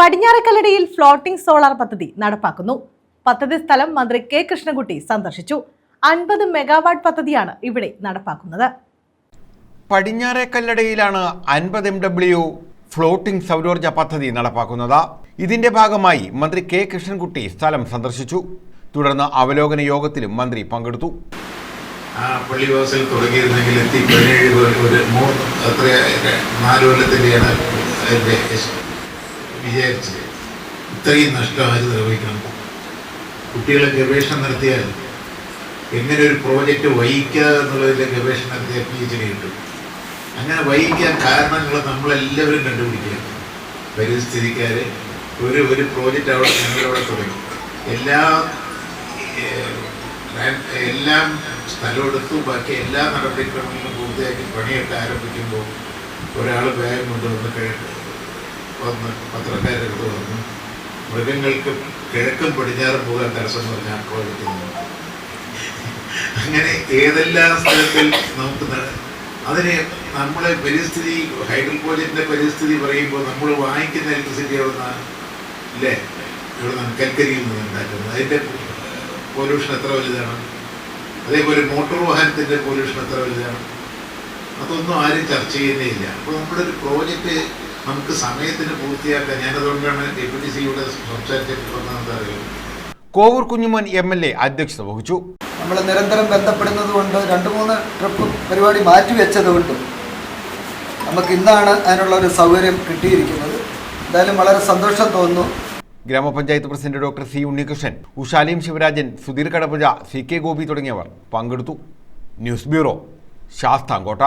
പടിഞ്ഞാറക്കല്ലടിയിൽ floating solar പദ്ധതി നടപ്പാക്കുന്നു. പദ്ധതി സ്ഥലം മന്ത്രി കെ കൃഷ്ണൻകുട്ടി സന്ദർശിച്ചു. അൻപത് മെഗാവാട്ട് പദ്ധതിയാണ് ഇവിടെ നടപ്പാക്കുന്നത്. പടിഞ്ഞാറേക്കല്ലടയിലാണ് അൻപത് എം ഡബ്ല്യു ഫ്ലോട്ടിംഗ് സൗരോർജ പദ്ധതി നടപ്പാക്കുന്നത്. ഇതിന്റെ ഭാഗമായി മന്ത്രി കെ കൃഷ്ണൻകുട്ടി സ്ഥലം സന്ദർശിച്ചു. തുടർന്ന് അവലോകന യോഗത്തിലും മന്ത്രി പങ്കെടുത്തു. ആ പള്ളിവാസൽ തുടങ്ങിയിരുന്നെങ്കിൽ എത്തി പതിനേഴ് ഒരു മൂന്ന് അത്ര നാല് കൊല്ലത്തിന്റെയാണ് അതിന്റെ വിചാരിച്ചത്. ഇത്രയും നഷ്ടം നിർവഹിക്കണം കുട്ടികളെ ഗവേഷണം നടത്തിയാൽ എങ്ങനെ ഒരു പ്രോജക്റ്റ് വഹിക്കുക എന്നുള്ളതിന്റെ ഗവേഷണം നടത്തിയാൽ പി എച്ച് ഡി കിട്ടും അങ്ങനെ വഹിക്കാൻ കാരണങ്ങൾ നമ്മളെല്ലാവരും കണ്ടുപിടിക്കുക പരിസ്ഥിതിക്കാർ ഒരു ഒരു പ്രോജക്റ്റ് അവിടെ ഞങ്ങളവിടെ തുടങ്ങി. എല്ലാ എല്ലാം സ്ഥലമെടുത്തു ബാക്കി എല്ലാ നടപടിക്രമങ്ങളും പൂർത്തിയാക്കി പണിയൊക്കെ ആരംഭിക്കുമ്പോൾ ഒരാൾ ബാഗ് കൊണ്ടുവന്ന് കിഴക്ക് വന്ന് പത്രക്കാരുടെ അടുത്ത് വന്നു മൃഗങ്ങൾക്ക് കിഴക്കും പടിഞ്ഞാറും പോകാൻ തടസ്സം പറഞ്ഞ കോഴിക്ക് അങ്ങനെ ഏതെല്ലാം സ്ഥലത്തിൽ നമുക്ക് അതിനെ നമ്മളെ പരിസ്ഥിതി ഹൈഡൽ പരിസ്ഥിതി പറയുമ്പോൾ നമ്മൾ വാങ്ങിക്കുന്ന ഇലക്ട്രിസിറ്റി അവിടെ നിന്നാണ് ഇല്ലേ? ഇവിടെ നിന്ന് കൽക്കരിയിൽ നിന്ന് ഉണ്ടാക്കുന്നത്. അതിന്റെ പൊല്യൂഷൻ എത്ര വലുതാണ്? അതേപോലെ മോട്ടോർ വാഹനത്തിന്റെ പൊല്യൂഷൻ എത്ര വലുതാണ്? അതൊന്നും ആരും ചർച്ച ചെയ്യുന്നേ ഇല്ല. അപ്പോൾ നമ്മുടെ ഒരു പ്രോജക്റ്റ് നമുക്ക് സമയത്തിന് പൂർത്തിയാക്കാൻ ഞാനതുകൊണ്ടാണ് ഡെപ്യൂട്ടി സിയുടെ സംസാരിച്ചിട്ട് വന്നതെന്ന് അറിയുമോ Kovoor Kunjumon M L A അധ്യക്ഷത വഹിച്ചു. നമ്മൾ നിരന്തരം ബന്ധപ്പെടുന്നത് കൊണ്ട് രണ്ട് മൂന്ന് ട്രിപ്പ് പരിപാടി മാറ്റിവെച്ചത് കൊണ്ടും നമുക്ക് ഇന്നാണ് അതിനുള്ള ഒരു സൗകര്യം കിട്ടിയിരിക്കുന്നത്. എന്തായാലും വളരെ സന്തോഷം തോന്നുന്നു. ഗ്രാമപഞ്ചായത്ത് പ്രസിഡന്റ് ഡോക്ടർ സി ഉണ്ണികൃഷ്ണൻ ഉഷാലിയും ശിവരാജൻ സുധീർ കടപുജ സി കെ ഗോപി തുടങ്ങിയവർ പങ്കെടുത്തു. News bureau Sasthamkotta.